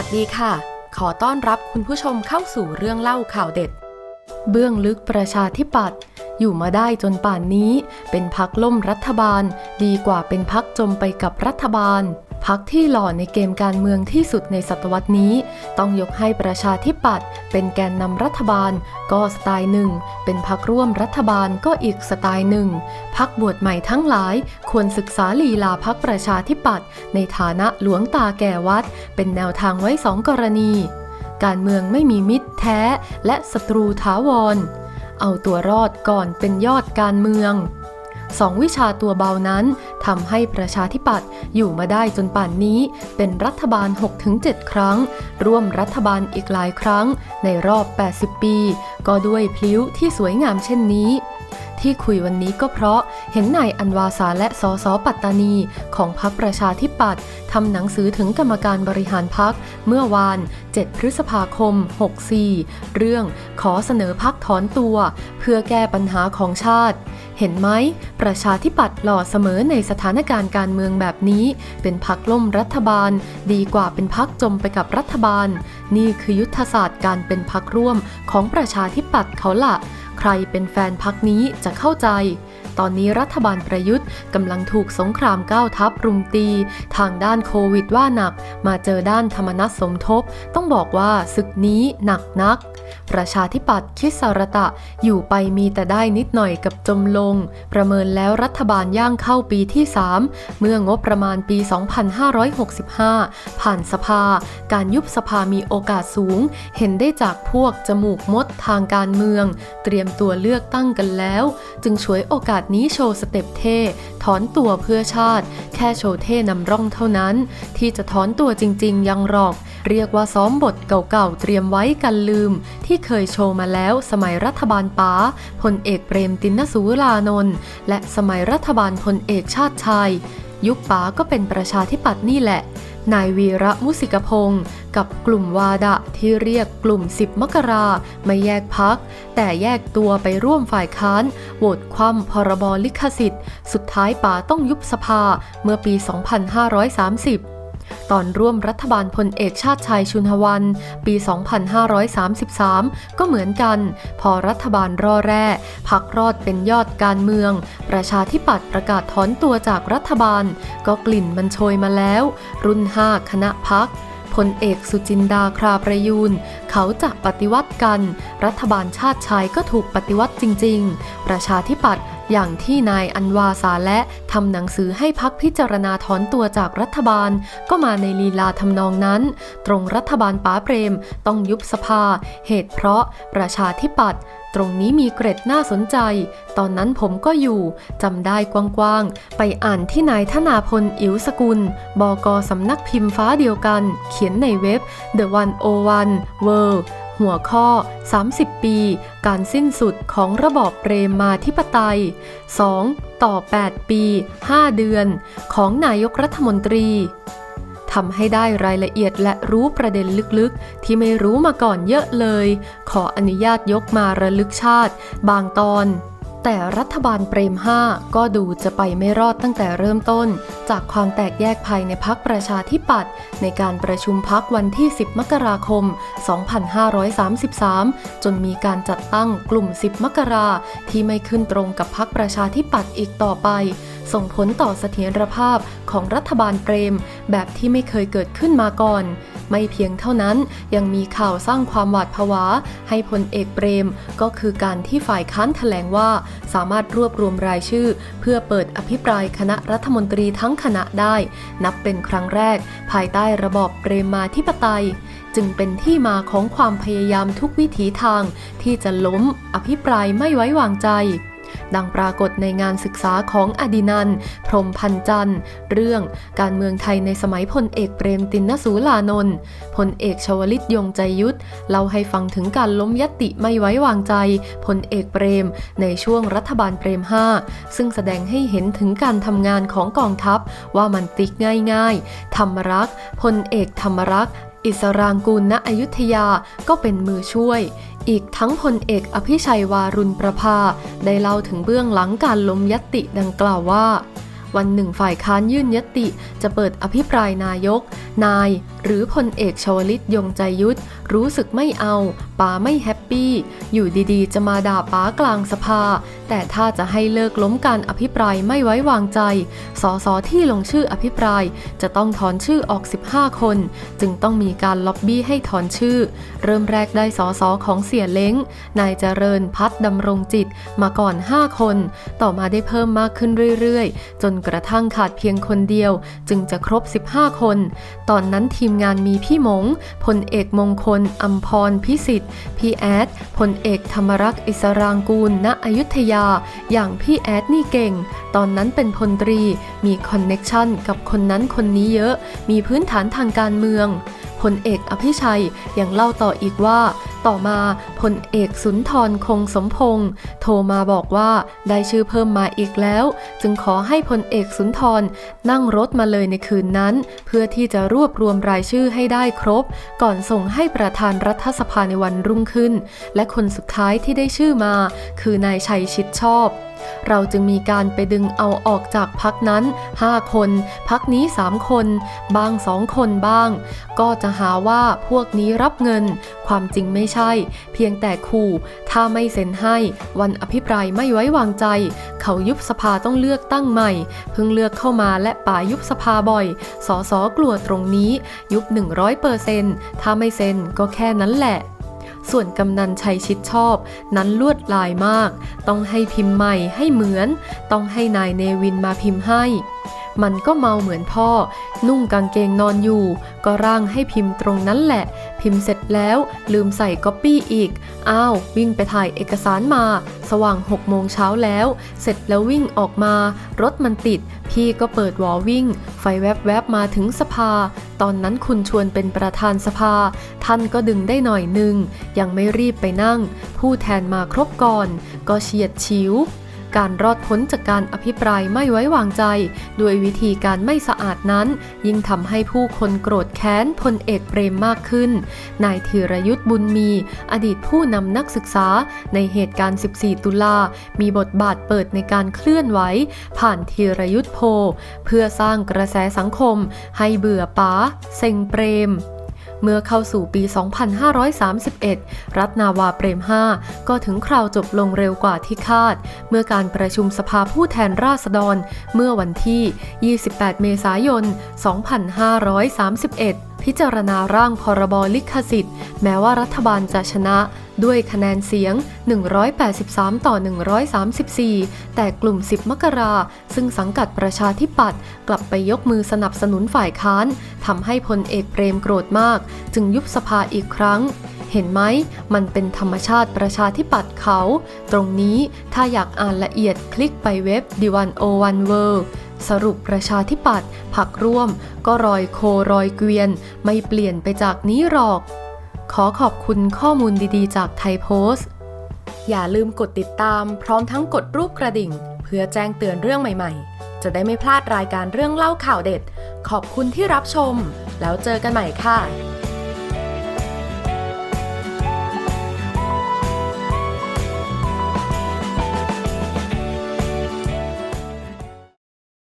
วัสดีค่ะ ขอต้อนรับคุณผู้ชมเข้าสู่เรื่องเล่าข่าวเด็ด เบื้องลึกประชาธิปัตย์อยู่มาได้จนป่านนี้ เป็นพักล่มรัฐบาล ดีกว่าเป็นพักจมไปกับรัฐบาล พักที่หล่อในเกมการเมืองที่สุดในศตวรรษนี้ ต้องยกให้ประชาธิปัตย์เป็นแกนนำรัฐบาล ก็สไตล์หนึ่ง เป็นพักร่วมรัฐบาลก็อีกสไตล์หนึ่ง พักบวชใหม่ทั้งหลาย ควรศึกษาลีลาพักประชาธิปัตย์ในฐานะหลวงตาแก่วัด เป็นแนวทางไว้สองกรณี การเมืองไม่มีมิตรแท้ และศัตรูถาวร เอาตัวรอดก่อนเป็นยอดการเมือง สองวิชาตัวเบานั้นทำให้ประชาธิปัตย์อยู่มาได้จนป่านนี้ เป็นรัฐบาล 6-7 ครั้ง ร่วมรัฐบาลอีกหลายครั้ง ในรอบ 80 ปี ก็ด้วยพลิ้วที่สวยงามเช่นนี้ ที่คุยวันนี้ก็เพราะเห็นนายอันวาสาและสสปัตตานี ของพรรคประชาธิปัตย์ทำหนังสือถึงกรรมการบริหารพักเมื่อวาน 7 พฤษภาคม 64 เรื่องขอเสนอพักถอนตัว เพื่อแก้ปัญหาของชาติ เห็นไหม ประชาธิปัตย์หล่อเสมอในสถานการณ์การเมืองแบบนี้ เป็นพักล่มรัฐบาล ดีกว่าเป็นพักจมไปกับรัฐบาล นี่คือยุทธศาสตร์การเป็นพักร่วมของประชาธิปัตย์เขาละ ใครเป็นแฟนพักนี้จะเข้าใจ ตอนนี้รัฐบาลประยุทธ์กำลังถูกสงครามก้าวทัพรุมตี ทางด้านโควิดว่าหนัก มาเจอด้านธรรมนัตสมทบ ต้องบอกว่าศึกนี้หนักนัก ประชาธิปัตย์คิดสารตะอยู่ไปมีแต่ได้นิดหน่อยกับจมลง ประเมินแล้วรัฐบาลย่างเข้าปีที่ 3 เมื่องบประมาณปี 2565 ผ่านสภา การยุบสภามีโอกาสสูง เห็นได้จากพวกจมูกมดทางการเมือง เตรียมตัวเลือกตั้งกันแล้ว จึงฉวยโอกาสนี้โชว์สเต็ปเท่ถอนตัวเพื่อชาติ แค่โชว์เท่นำร่องเท่านั้น ที่จะถอนตัวจริง ๆ ยังหรอก เรียกว่าซ้อมบทเก่าๆเตรียมไว้กันลืม ที่เคยโชว์มาแล้วสมัยรัฐบาลป๋าพลเอกเปรมตินสุรานนท์และสมัยรัฐบาลพลเอกชาติชาย ยุคป๋าก็เป็นประชาธิปัตย์นี่แหละ นายวีระมุสิกพงศ์กับกลุ่มวาดะที่เรียกกลุ่ม 10 มกราไม่แยกพัก แต่แยกตัวไปร่วมฝ่ายค้านโหวตคว่ำพรบลิขสิทธิ์ สุดท้ายป๋าต้องยุบสภาเมื่อปี 2530 ตอนร่วมรัฐบาลพลเอกชาติชายชุนหวัน ปี 2533 ก็เหมือนกัน พอรัฐบาลรอแร่พักรอดเป็นยอดการเมือง ประชาธิปัตย์ประกาศถอนตัวจากรัฐบาล ก็กลิ่นมันโชยมาแล้ว รุ่น 5 คณะพักพลเอกสุจินดาคราประยูน เขาจะปฏิวัติกัน รัฐบาลชาติชายก็ถูกปฏิวัติจริง ๆ ประชาธิปัตย์ อย่างที่นายอันวาสาและทำหนังสือให้พักพิจารณาถอนตัวจากรัฐบาล ก็มาในลีลาทำนองนั้น ตรงรัฐบาลป๋าเปรม ต้องยุบสภา เหตุเพราะประชาธิปัตย์ตรงนี้มีเกร็ดน่าสนใจ ตอนนั้นผมก็อยู่ จำได้กว้างๆ ไปอ่านที่นายธนาพล อิ๋วสกุล บกสำนักพิมพ์ฟ้าเดียวกัน เขียนในเว็บ The 101 World หัวข้อ 30 ปี การสิ้นสุดของระบอบเปรมมาธิปไตย 2. ต่อ 8 ปี 5 เดือน ของนายกรัฐมนตรีทำให้ได้รายละเอียดและรู้ประเด็นลึกๆ ที่ไม่รู้มาก่อนเยอะเลย ขออนุญาตยกมาระลึกชาติ บางตอน แต่รัฐบาลเปรม 5 ก็ดูจะไปไม่รอดตั้งแต่เริ่มต้น จากความแตกแยกภายในพักประชาธิปัตย์ในการประชุมพักวันที่ 10 มกราคม 2533 จนมีการจัดตั้งกลุ่ม 10 มกราที่ไม่ขึ้นตรงกับพักประชาธิปัตย์อีกต่อไป ส่งผลต่อเสถียรภาพของรัฐบาลเปรม แบบที่ไม่เคยเกิดขึ้นมาก่อน ไม่เพียงเท่านั้นยังมีข่าวสร้างความหวาดผวา ให้พลเอกเปรม ก็คือการที่ฝ่ายค้านแถลงว่า สามารถรวบรวมรายชื่อ เพื่อเปิดอภิปรายคณะรัฐมนตรีทั้งคณะได้ นับเป็นครั้งแรก ภายใต้ระบอบเปรมมาธิปไตย จึงเป็นที่มาของความพยายามทุกวิถีทาง ที่จะล้มอภิปรายไม่ไว้วางใจ ดังปรากฏในงานศึกษาของอดินัน พรมพันจันทร์ เรื่องการเมืองไทยในสมัยพลเอกเปรมตินสูลานนท์พลเอกชวลิตยงใจยุทธเล่าให้ฟังถึงการล้มยติไม่ไว้วางใจพลเอกเปรม ในช่วงรัฐบาลเปรม 5 ซึ่งแสดงให้เห็นถึงการทำงานของกองทัพว่ามันติ๊กง่ายๆ ธรรมรักษ์พลเอกธรรมรักษ์อิสรางกูลณอยุธยาก็เป็นมือช่วย อีกทั้งพลเอกอภิชัยวารุณประภา ได้เล่าถึงเบื้องหลังการล้มยติดังกล่าวว่า วันหนึ่งฝ่ายค้านยื่นยติจะเปิดอภิปรายนายก นาย หรือพลเอกชวลิตยงใจยุทธรู้สึกไม่เอาป๋าไม่แฮปปี้ อยู่ดีๆ จะมาด่าป๋ากลางสภา แต่ถ้าจะให้เลิกล้มการอภิปรายไม่ไว้วางใจ สสที่ลงชื่ออภิปราย จะต้องถอนชื่อออก 15 คน จึงต้องมีการล็อบบี้ให้ถอนชื่อ เริ่มแรกได้สสของเสียเล้ง นายเจริญพัฒน์ดำรงจิตมาก่อน 5 คน ต่อมาได้เพิ่มมากขึ้นเรื่อยๆ จนกระทั่งขาดเพียงคนเดียว จึงจะครบ 15 คน ตอนนั้นทีมงานมีพี่หมง พลเอกมงคลอัมพรพิสิทธิ์ พี่แอด พลเอกธรรมรักษ์อิสรางกูล ณ อยุธยา อย่างพี่แอดนี่เก่ง ตอนนั้นเป็นพลตรี มีคอนเน็กชันกับคนนั้นคนนี้เยอะ มีพื้นฐานทางการเมืองพลเอกอภิชัยยังเล่าต่ออีกว่า ต่อมาพลเอกสุนทรคงสมพงษ์โทรมาบอกว่าได้ชื่อเพิ่มมาอีกแล้ว จึงขอให้พลเอกสุนทรนั่งรถมาเลยในคืนนั้น เพื่อที่จะรวบรวมรายชื่อให้ได้ครบ ก่อนส่งให้ประธานรัฐสภาในวันรุ่งขึ้น และคนสุดท้ายที่ได้ชื่อมา คือนายชัยชิดชอบ เราจึงมีการไปดึงเอาออกจากพักนั้น 5 คน พักนี้ 3 คน บางสองคนบ้าง ก็จะหาว่าพวกนี้รับเงิน ความจริงไม่ใช่ เพียงแต่ขู่ ถ้าไม่เซ็นให้ วันอภิปรายไม่ไว้วางใจ เขายุบสภาต้องเลือกตั้งใหม่ เพิ่งเลือกเข้ามาและป่ายุบสภาบ่อยสอสอกลัวตรงนี้ ยุบ 100%ถ้าไม่เซ็นก็แค่นั้นแหละ ส่วนกำนันชัยชิดชอบ นั้นลวดลายมาก ต้องให้พิมพ์ใหม่ให้เหมือน ต้องให้นายเนวินมาพิมพ์ให้ มันก็เมาเหมือนพ่อ นุ่งกางเกงนอนอยู่ ก็ร่างให้พิมพ์ตรงนั้นแหละ พิมพ์เสร็จแล้วลืมใส่ก๊อปปี้อีก อ้าว วิ่งไปถ่ายเอกสารมา สว่าง6โมงเช้าแล้ว เสร็จแล้ววิ่งออกมา รถมันติด พี่ก็เปิดวอวิ่ง ไฟแวบๆมาถึงสภา ตอนนั้นคุณชวนเป็นประธานสภา ท่านก็ดึงได้หน่อยหนึ่งยังไม่รีบไปนั่ง ผู้แทนมาครบก่อน ก็เฉียดฉิว การรอดพ้นจากการอภิปรายไม่ไว้วางใจ ด้วยวิธีการไม่สะอาดนั้น ยิ่งทำให้ผู้คนโกรธแค้นพลเอกเปรมมากขึ้น นายธีรยุทธ์บุญมี อดีตผู้นำนักศึกษาในเหตุการณ์ 14 ตุลา มีบทบาทเปิดในการเคลื่อนไหว ผ่านธีรยุทธ์โพ เพื่อสร้างกระแสสังคม ให้เบื่อป๋าเซ็งเปรม เมื่อเข้าสู่ปี 2531 รัฐนาวาเปรม 5 ก็ถึงคราวจบลงเร็วกว่าที่คาด เมื่อการประชุมสภาผู้แทนราษฎร เมื่อวันที่ 28 เมษายน 2531 พิจารณาร่างพรบลิขสิทธิ์ แม้ว่ารัฐบาลจะชนะด้วยคะแนนเสียง 183 ต่อ 134 แต่กลุ่ม 10 มกรา ซึ่งสังกัดประชาธิปัตย์กลับไปยกมือสนับสนุนฝ่ายค้านทำให้พลเอกเปรมโกรธมาก จึงยุบสภาอีกครั้ง เห็นไหม มันเป็นธรรมชาติประชาธิปัตย์เขา ตรงนี้ถ้าอยากอ่านละเอียดคลิกไปเว็บ d 1 0 1 World สรุปประชาธิปัตย์ผักร่วม ก็รอยโครอยเกวียน ไม่เปลี่ยนไปจากนี้หรอก ขอขอบคุณข้อมูลดีๆ จากไทยโพสต์ อย่าลืมกดติดตามพร้อมทั้งกดรูปกระดิ่ง เพื่อแจ้งเตือนเรื่องใหม่ๆ จะได้ไม่พลาดรายการเรื่องเล่าข่าวเด็ด ขอบคุณที่รับชม แล้วเจอกันใหม่ค่ะ